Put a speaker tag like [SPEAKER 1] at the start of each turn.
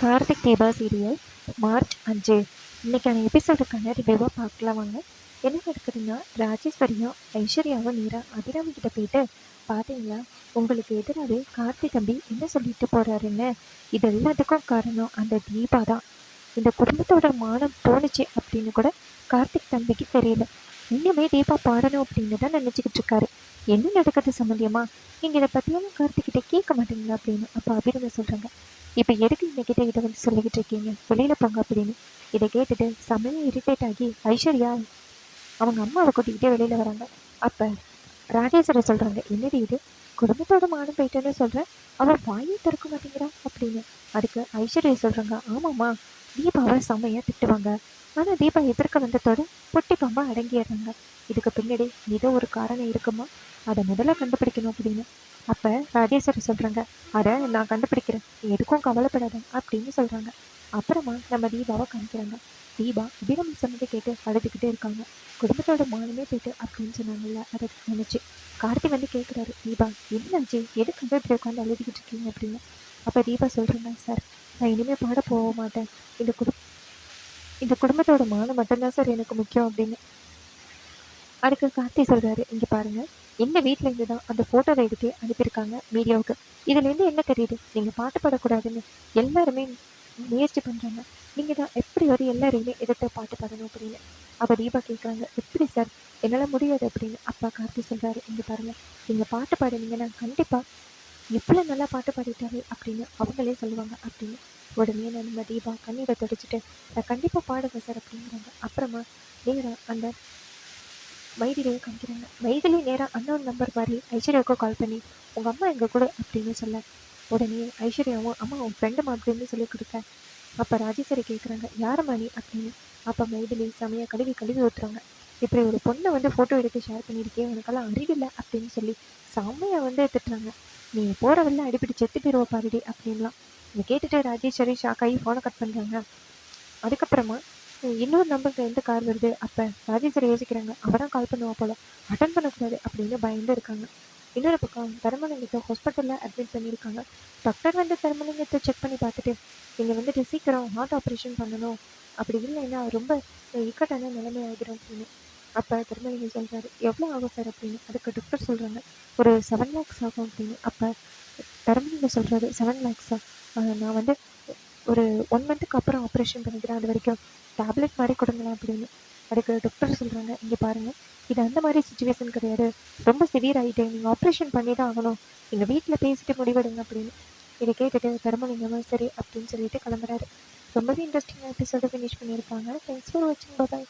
[SPEAKER 1] Karthik Deepa serial March அஞ்சு. இன்னைக்கான எபிசோடுக்கான ரிவ்யூவாக பார்க்கலாம் வாங்க. என்ன நடக்குதுன்னா ராஜேஸ்வரியும் ஐஸ்வர்யாவும் நேராக அபிராமி கிட்ட போயிட்டு பார்த்தீங்களா உங்களுக்கு எதிராகவே கார்த்திக் தம்பி என்ன சொல்லிட்டு போகிறாருன்னு இது எல்லாத்துக்கும் காரணம் அந்த தீபா தான். இந்த குடும்பத்தோட மானம் தோணுச்சு அப்படின்னு கூட கார்த்திக் தம்பிக்கு தெரியல. இன்னுமே தீபா பாடணும் அப்படின்னு தான் நினச்சிக்கிட்டு இருக்காரு. என்ன நடக்கிறது சம்மந்தியமா நீங்கள் இதை பற்றியெல்லாம் கார்த்திக்கிட்ட கேட்க மாட்டீங்களா அப்படின்னு அப்போ அபிராமி சொல்கிறாங்க இப்போ எதுக்கு என்கிட்ட இதை வந்து சொல்லிக்கிட்டு இருக்கீங்க? வெளியில் போங்க அப்படின்னு. இதை கேட்டுட்டு செமையாக இரிட்டேட் ஆகி ஐஸ்வர்யா அவங்க அம்மாவை கூட்டிக்கிட்டே வெளியில் வராங்க. அப்போ ராஜேஸ்வரர் சொல்கிறாங்க என்னடி இது? குடும்பத்தோட மானம் போயிட்டேன்னு சொல்கிறேன் அவன் வாயை திறக்க மாட்டேங்கிறா அப்படின்னு. அதுக்கு ஐஸ்வர்யா சொல்கிறாங்க ஆமாம்மா தீபாவை செம்மையாக திட்டுவாங்க. ஆனால் தீபா எதிர்க்க வந்ததோட பொட்டி பாம்பா அடங்கிடுறாங்க. இதுக்கு பின்னாடி ஏதோ ஒரு காரணம் இருக்குமா? அதை முதல்ல கண்டுபிடிக்கணும் அப்படின்னு. அப்போ ராஜேஸ்வரி சொல்கிறாங்க அதை நான் கண்டுபிடிக்கிறேன். எதுக்கும் கவலைப்படாத அப்படின்னு சொல்கிறாங்க அப்புறமா நம்ம தீபாவை காமிக்கிறாங்க. தீபா அபிராமி சொன்னதை கேட்டு அழுதுகிட்டே இருக்காங்க. குடும்பத்தோட மானமே போயிட்டு அப்படின்னு சொன்னாங்கல்ல அதை நினச்சி. கார்த்தி வந்து கேட்குறாரு தீபா என்னாச்சு எதுக்காக இப்படி உட்காந்து அழுதுகிட்டு இருக்கீங்க? அப்படின்னு. அப்போ தீபா சொல்கிறாங்க சார் நான் இனிமேல் பாட போக மாட்டேன். இந்த குடும் இந்த குடும்பத்தோட மானம் மட்டும்தான் சார் எனக்கு முக்கியம் அப்படின்னு. அதுக்கு கார்த்தி சொல்கிறாரு இங்கே பாருங்கள் எங்கள் வீட்டில் இருந்து தான் அந்த ஃபோட்டோவை எடுத்து அனுப்பியிருக்காங்க மீடியாவுக்கு. இதுலேருந்து என்ன தெரியுது? நீங்கள் பாட்டு பாடக்கூடாதுன்னு எல்லாருமே முயற்சி பண்ணுறாங்க நீங்கள் தான் எப்படி ஒரு எல்லாரையுமே எதிர்த்து பாட்டு பாடணும் அப்படின்னு. அப்போ தீபா கேட்குறாங்க எப்படி சார் என்னால் முடியாது அப்படின்னு. அப்பா கார்த்தி சொல்கிறாரு இங்கே பாருங்கள் நீங்கள் பாட்டு பாடினீங்கன்னா கண்டிப்பாக எவ்வளோ நல்லா பாட்டு பாடிட்டாரு அப்படின்னு அவங்களே சொல்லுவாங்க அப்படின்னு. உடனே நம்ம தீபா கண்ணீரை தொடச்சிட்டு நான் கண்டிப்பாக பாடுவேன் சார் அப்படிங்கிறாங்க. அப்புறமா நேராக அந்த மைதிலியை காமிக்கிறாங்க. மைதிலி நேராக அன்னோன் நம்பர் மாதிரி ஐஸ்வர்யாவுக்கு கால் பண்ணி உங்கள் அம்மா எங்கள் கூட? அப்படின்னு சொல்ல. உடனே ஐஸ்வர்யாவும் அம்மா உன் ஃப்ரெண்டு அப்படின்னு சொல்லி கொடுக்க. அப்போ ராஜேஸ்வரி கேட்குறாங்க யார் நீ? அப்படின்னு. அப்போ மைதிலி செமையாக கழுவி கழுவி ஊற்றுறாங்க இப்படி ஒரு பொண்ணை வந்து ஃபோட்டோ எடுத்து ஷேர் பண்ணியிருக்கேன் உனக்கெல்லாம் அறிவில்லை? அப்படின்னு சொல்லி செம்மையை வந்து திட்டுறாங்க. நீ போகிற வெளில அடிப்படி செத்து போயிடுவ பாருடி அப்படின்லாம். இதை கேட்டுட்டு ராஜேஸ்வரி ஷாக் ஆகி ஃபோனை கட் பண்ணுறாங்க அதுக்கப்புறமா இன்னொரு நம்பருக்கு எந்த கார் வருது? அப்போ ராஜேஸ்வரி யோசிக்கிறாங்க. அவள் தான் கால் பண்ணுவா போல. அட்டன் பண்ணக்கூடாது அப்படின்னு பயந்து இருக்காங்க. இன்னொரு பக்கம் தர்மலிங்கத்தை ஹாஸ்பிட்டலில் அட்மிட் பண்ணியிருக்காங்க. டாக்டர் வந்து தர்மலிங்கத்தை செக் பண்ணி பார்த்துட்டு நீங்கள் வந்துட்டு சீக்கிரம் ஹார்ட் ஆப்ரேஷன் பண்ணணும். அப்படி இல்லைன்னா ரொம்ப இக்கட்டான நிலைமை ஆகிடும் அப்படின்னு. அப்போ தர்மலிங்கம் சொல்கிறாரு எவ்வளோ ஆகும் சார் அப்படின்னு. அதுக்கு டாக்டர் சொல்கிறாங்க ஒரு செவன் லேக்ஸ் ஆகும். அப்படின்னு. அப்போ தர்மலிங்கம் சொல்கிறாரு செவன் லேக்ஸா நான் வந்து ஒரு ஒன் மந்த்துக்கு அப்புறம் ஆப்ரேஷன் பண்ணிக்கிறேன். அது வரைக்கும் டேப்லெட் மாதிரி கொடுங்களேன் அப்படின்னு. அதுக்கு டாக்டர் சொல்கிறாங்க இங்கே பாருங்கள் இது அந்த மாதிரி சுச்சுவேஷன் கிடையாது. ரொம்ப சிவியர் ஆகிட்டு நீங்கள் ஆப்ரேஷன் பண்ணி தான் ஆகணும். எங்கள் வீட்டில் பேசிட்டு முடிவெடுங்க அப்படின்னு. இதை கேட்டுட்டு தர்மலிங்கமாக சரி அப்படின்னு சொல்லிட்டு கிளம்புறாரு. ரொம்பவே இன்ட்ரெஸ்டிங்காக எபிசோட ஃபினிஷ் பண்ணியிருப்பாங்க தேங்க்ஸ் ஃபார் வாட்சிங் பாய்